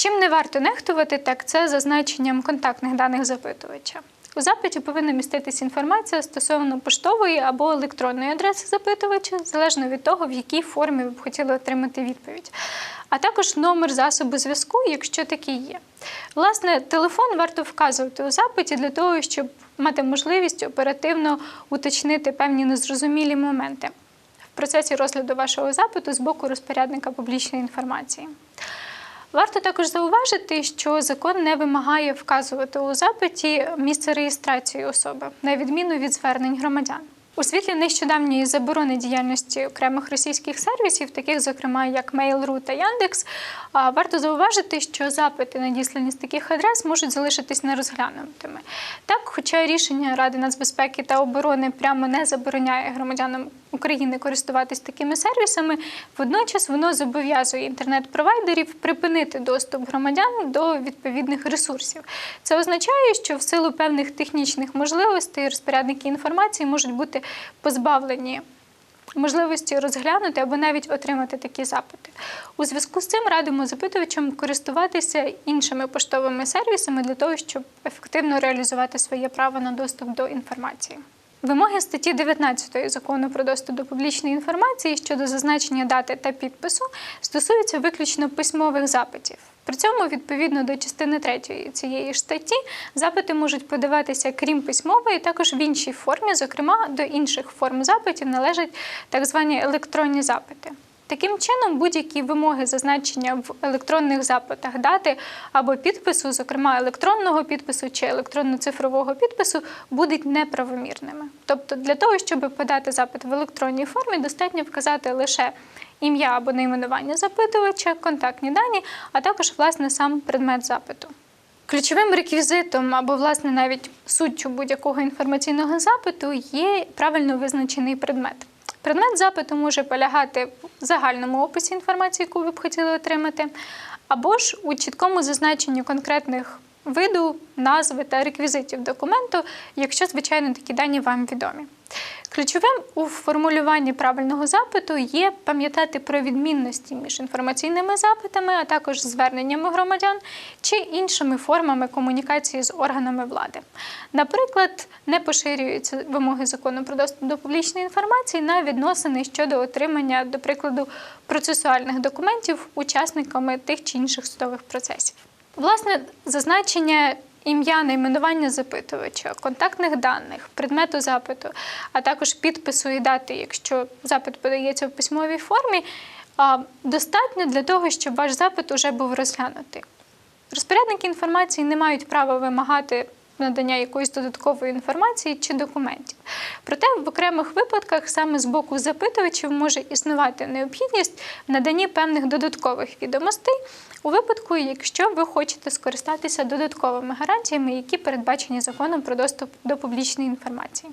Чим не варто нехтувати, так це зазначенням контактних даних запитувача. У запиті повинна міститись інформація стосовно поштової або електронної адреси запитувача, залежно від того, в якій формі ви б хотіли отримати відповідь, а також номер засобу зв'язку, якщо такий є. Власне, телефон варто вказувати у запиті для того, щоб мати можливість оперативно уточнити певні незрозумілі моменти в процесі розгляду вашого запиту з боку розпорядника публічної інформації. Варто також зауважити, що закон не вимагає вказувати у запиті місце реєстрації особи, на відміну від звернень громадян. У світлі нещодавньої заборони діяльності окремих російських сервісів, таких, зокрема, як Mail.ru та Яндекс, варто зауважити, що запити, надіслані з таких адрес, можуть залишитись нерозглянутими. Так, хоча рішення Ради нацбезпеки та оборони прямо не забороняє громадянам України користуватись такими сервісами, водночас воно зобов'язує інтернет-провайдерів припинити доступ громадян до відповідних ресурсів. Це означає, що в силу певних технічних можливостей розпорядники інформації можуть бути позбавлені. Можливості розглянути або навіть отримати такі запити. У зв'язку з цим радимо запитувачам користуватися іншими поштовими сервісами для того, щоб ефективно реалізувати своє право на доступ до інформації. Вимоги статті 19 закону про доступ до публічної інформації щодо зазначення дати та підпису стосуються виключно письмових запитів. При цьому, відповідно до частини 3 цієї статті, запити можуть подаватися крім письмової, також в іншій формі, зокрема до інших форм запитів належать так звані електронні запити. Таким чином, будь-які вимоги зазначення в електронних запитах дати або підпису, зокрема електронного підпису чи електронно-цифрового підпису, будуть неправомірними. Тобто, для того, щоб подати запит в електронній формі, достатньо вказати лише ім'я або найменування запитувача, контактні дані, а також власне сам предмет запиту. Ключовим реквізитом або, власне, навіть суттю будь-якого інформаційного запиту є правильно визначений предмет. Предмет запиту може полягати в загальному описі інформації, яку ви б хотіли отримати, або ж у чіткому зазначенні конкретних виду, назви та реквізитів документу, якщо, звичайно, такі дані вам відомі. Ключовим у формулюванні правильного запиту є пам'ятати про відмінності між інформаційними запитами, а також зверненнями громадян чи іншими формами комунікації з органами влади. Наприклад, не поширюються вимоги закону про доступ до публічної інформації на відносини щодо отримання, до прикладу, процесуальних документів учасниками тих чи інших судових процесів. Власне, зазначення ім'я, найменування запитувача, контактних даних, предмету запиту, а також підпису і дати, якщо запит подається в письмовій формі, достатньо для того, щоб ваш запит уже був розглянутий. Розпорядники інформації не мають права вимагати надання якоїсь додаткової інформації чи документів. Проте в окремих випадках саме з боку запитувачів може існувати необхідність в наданні певних додаткових відомостей у випадку, якщо ви хочете скористатися додатковими гарантіями, які передбачені законом про доступ до публічної інформації.